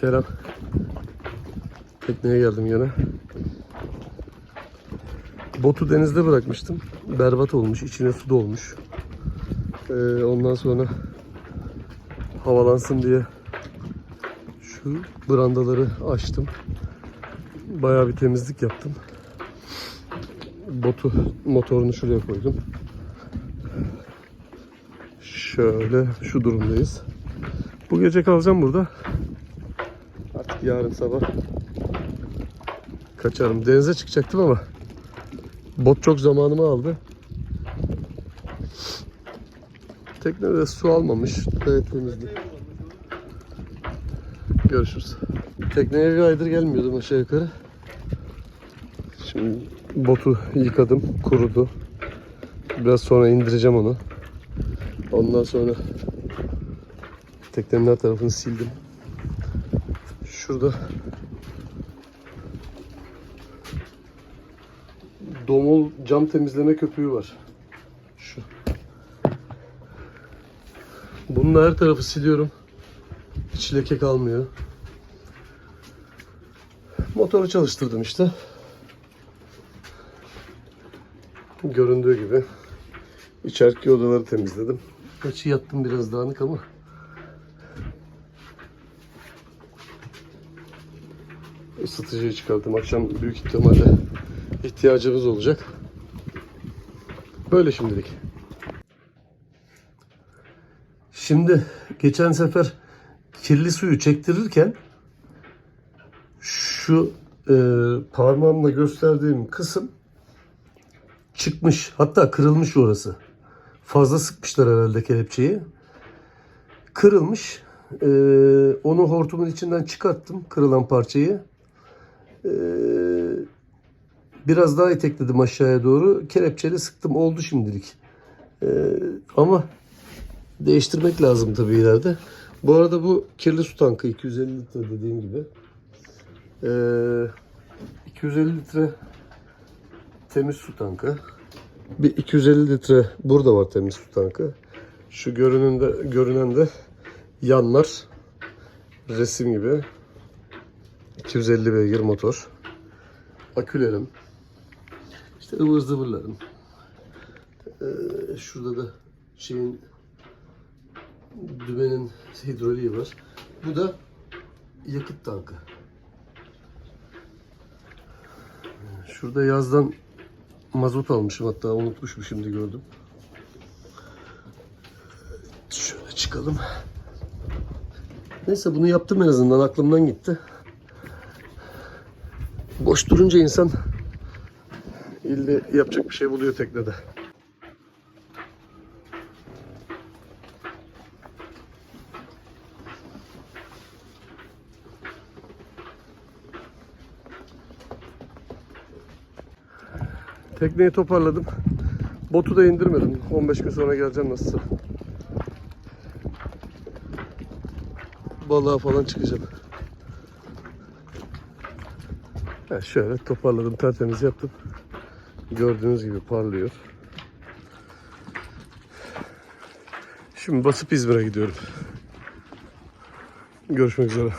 Selam. Tekneye geldim yine. Botu denizde bırakmıştım. Berbat olmuş, içine su dolmuş. Ee, ondan sonra havalansın diye şu brandaları açtım. Bayağı bir temizlik yaptım. Botu motorunu şuraya koydum. Şöyle şu durumdayız. Bu gece kalacağım burada. Yarın sabah kaçarım. Denize çıkacaktım ama bot çok zamanımı aldı. Teknede de su almamış. Gayet temizdi. Görüşürüz. Tekneye bir aydır gelmiyordum aşağı yukarı. Şimdi botu yıkadım, kurudu. Biraz sonra indireceğim onu. Ondan sonra teknenin her tarafını sildim. Şurada domol cam temizleme köpüğü var. Şu. Bununla her tarafı siliyorum. Hiç leke kalmıyor. Motoru çalıştırdım işte. Göründüğü gibi. İçeriki odaları temizledim. Gerçi yattım biraz dağınık ama. Isıtıcıyı çıkardım. Akşam büyük ihtimalle ihtiyacımız olacak. Böyle şimdilik. Şimdi geçen sefer kirli suyu çektirirken şu e, parmağımla gösterdiğim kısım çıkmış. Hatta kırılmış orası. Fazla sıkmışlar herhalde kelepçeyi. Kırılmış. E, onu hortumun içinden çıkarttım. Kırılan parçayı. E, biraz daha itekledim aşağıya doğru. Kelepçeyle sıktım. Oldu şimdilik. E, ama değiştirmek lazım tabii ileride. Bu arada bu kirli su tankı 250 litre dediğim gibi. Ee, 250 litre temiz su tankı. Bir 250 litre burada var temiz su tankı. Şu görünen de, görünen de yanlar resim gibi. 250 beygir motor. Akülerim. İşte ıvır zıvırlarım. Ee, şurada da şeyin dümenin hidroliği var. Bu da yakıt tankı. Şurada yazdan mazot almışım hatta unutmuşum şimdi gördüm. Şöyle çıkalım. Neyse bunu yaptım en azından aklımdan gitti. Boş durunca insan ille yapacak bir şey buluyor teknede. Tekneyi toparladım. Botu da indirmedim. 15 gün sonra geleceğim nasılsa. Balığa falan çıkacağım. Ha, şöyle toparladım, tertemiz yaptım. Gördüğünüz gibi parlıyor. Şimdi basıp İzmir'e gidiyorum. Görüşmek üzere.